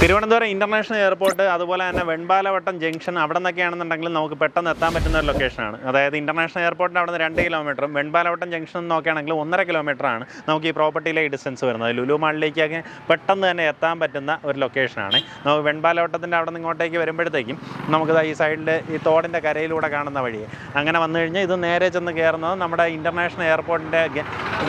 Thiruvananthapuram international airport അതുപോലെ തന്നെ Venpalavattom junction അവിടെ നിന്നൊക്കെയാണെന്നുണ്ടെങ്കിൽ നമുക്ക് പെട്ടെന്ന് എത്താൻ പറ്റുന്ന ഒരു ലൊക്കേഷനാണ് അതായത് ഇന്റർനാഷണൽ എയർപോർട്ടിന്റെ അവിടെ നിന്ന് രണ്ട് കിലോമീറ്ററും വെൺപാലവട്ടം ജംഗ്ഷൻ നോക്കുകയാണെങ്കിൽ ഒന്നര കിലോമീറ്ററാണ് നമുക്ക് ഈ പ്രോപ്പർട്ടിയിലെ ഡിസ്റ്റൻസ് വരുന്നത്. ലുലു മാളിലേക്കൊക്കെ പെട്ടെന്ന് തന്നെ എത്താൻ പറ്റുന്ന ഒരു ലൊക്കേഷനാണ് നമുക്ക് വെൺപാലവട്ടത്തിന്റെ അവിടെ നിന്ന് ഇങ്ങോട്ടേക്ക് വരുമ്പോഴത്തേക്കും നമുക്കിത് ഈ സൈഡിൽ ഈ തോടിന്റെ കരയിലൂടെ കാണുന്ന വഴി അങ്ങനെ വന്നു കഴിഞ്ഞാൽ ഇത് നേരെ ചെന്ന് കയറുന്നത് നമ്മുടെ ഇന്റർനാഷണൽ എയർപോർട്ടിന്റെ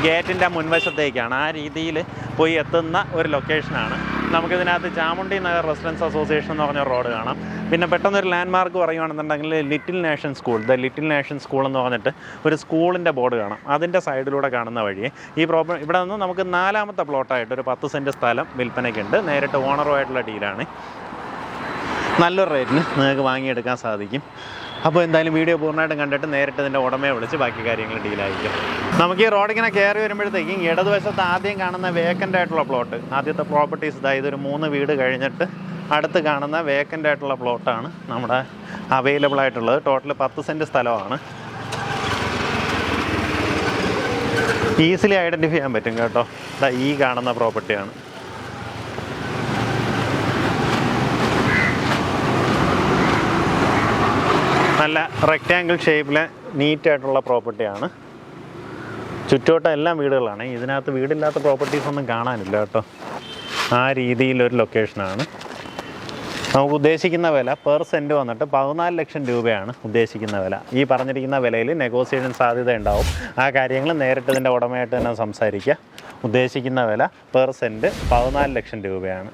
ഗേറ്റിന്റെ മുൻവശത്തേക്കാണ്. ആ രീതിയിൽ പോയി എത്തുന്ന ഒരു ലൊക്കേഷനാണ് നമുക്കിതിനകത്ത് ചാമുണ്ടി നഗർ റെസിഡൻസ് അസോസിയേഷൻ എന്ന് പറഞ്ഞ റോഡ് കാണാം. പിന്നെ പെട്ടെന്നൊരു ലാൻഡ് മാർക്ക് പറയുകയാണെന്നുണ്ടെങ്കിൽ little nation school the little nation school എന്ന് പറഞ്ഞിട്ട് ഒരു സ്കൂളിന്റെ ബോർഡ് കാണാം. അതിന്റെ സൈഡിലൂടെ കാണുന്ന വഴി ഈ പ്രോപ്പർ ഇവിടെ നിന്ന് നമുക്ക് നാലാമത്തെ പ്ലോട്ടായിട്ട് ഒരു പത്ത് സെന്റ് സ്ഥലം വിൽപ്പനയ്ക്കുണ്ട്. നേരിട്ട് ഓണറുമായിട്ടുള്ള ഡീലാണ് നല്ലൊരു റേറ്റിന് നിങ്ങൾക്ക് വാങ്ങിയെടുക്കാൻ സാധിക്കും. അപ്പോൾ എന്തായാലും വീഡിയോ പൂർണമായിട്ടും കണ്ടിട്ട് നേരിട്ട് ഇതിന്റെ ഉടമയെ വിളിച്ച് ബാക്കി കാര്യങ്ങൾ ഡീലായിരിക്കും നമുക്ക് ഈ റോഡിങ്ങനെ കയറി വരുമ്പോഴത്തേക്കും ഇടതുവശത്ത് ആദ്യം കാണുന്ന വേക്കന്റ് ആയിട്ടുള്ള പ്ലോട്ട് ആദ്യത്തെ പ്രോപ്പർട്ടീസ് ഇതായത് ഒരു മൂന്ന് വീട് കഴിഞ്ഞിട്ട് അടുത്ത് കാണുന്ന വേക്കന്റ് ആയിട്ടുള്ള പ്ലോട്ടാണ് നമ്മുടെ അവൈലബിൾ ആയിട്ടുള്ളത്. ടോട്ടൽ പത്ത് സെന്റ് സ്ഥലമാണ്. ഈസിലി ഐഡന്റിഫൈ ചെയ്യാൻ പറ്റും കേട്ടോ. ഈ കാണുന്ന പ്രോപ്പർട്ടിയാണ് നല്ല റെക്റ്റാങ്കിൾ ഷേപ്പിലെ നീറ്റായിട്ടുള്ള പ്രോപ്പർട്ടിയാണ് ചുറ്റോട്ടം എല്ലാം വീടുകളാണ്. ഇതിനകത്ത് വീടില്ലാത്ത പ്രോപ്പർട്ടീസ് ഒന്നും കാണാനില്ല കേട്ടോ. ആ രീതിയിലൊരു ലൊക്കേഷനാണ് നമുക്ക് ഉദ്ദേശിക്കുന്ന വില പെർ സെന്റ് വന്നിട്ട് പതിനാല് ലക്ഷം രൂപയാണ് ഉദ്ദേശിക്കുന്ന വില. ഈ പറഞ്ഞിരിക്കുന്ന വിലയിൽ നെഗോസിയേഷൻ സാധ്യത ഉണ്ടാവും. ആ കാര്യങ്ങൾ നേരിട്ട് ഇതിന്റെ ഉടമയായിട്ട് തന്നെ സംസാരിക്കുക. ഉദ്ദേശിക്കുന്ന വില പെർ സെന്റ് പതിനാല് ലക്ഷം രൂപയാണ്.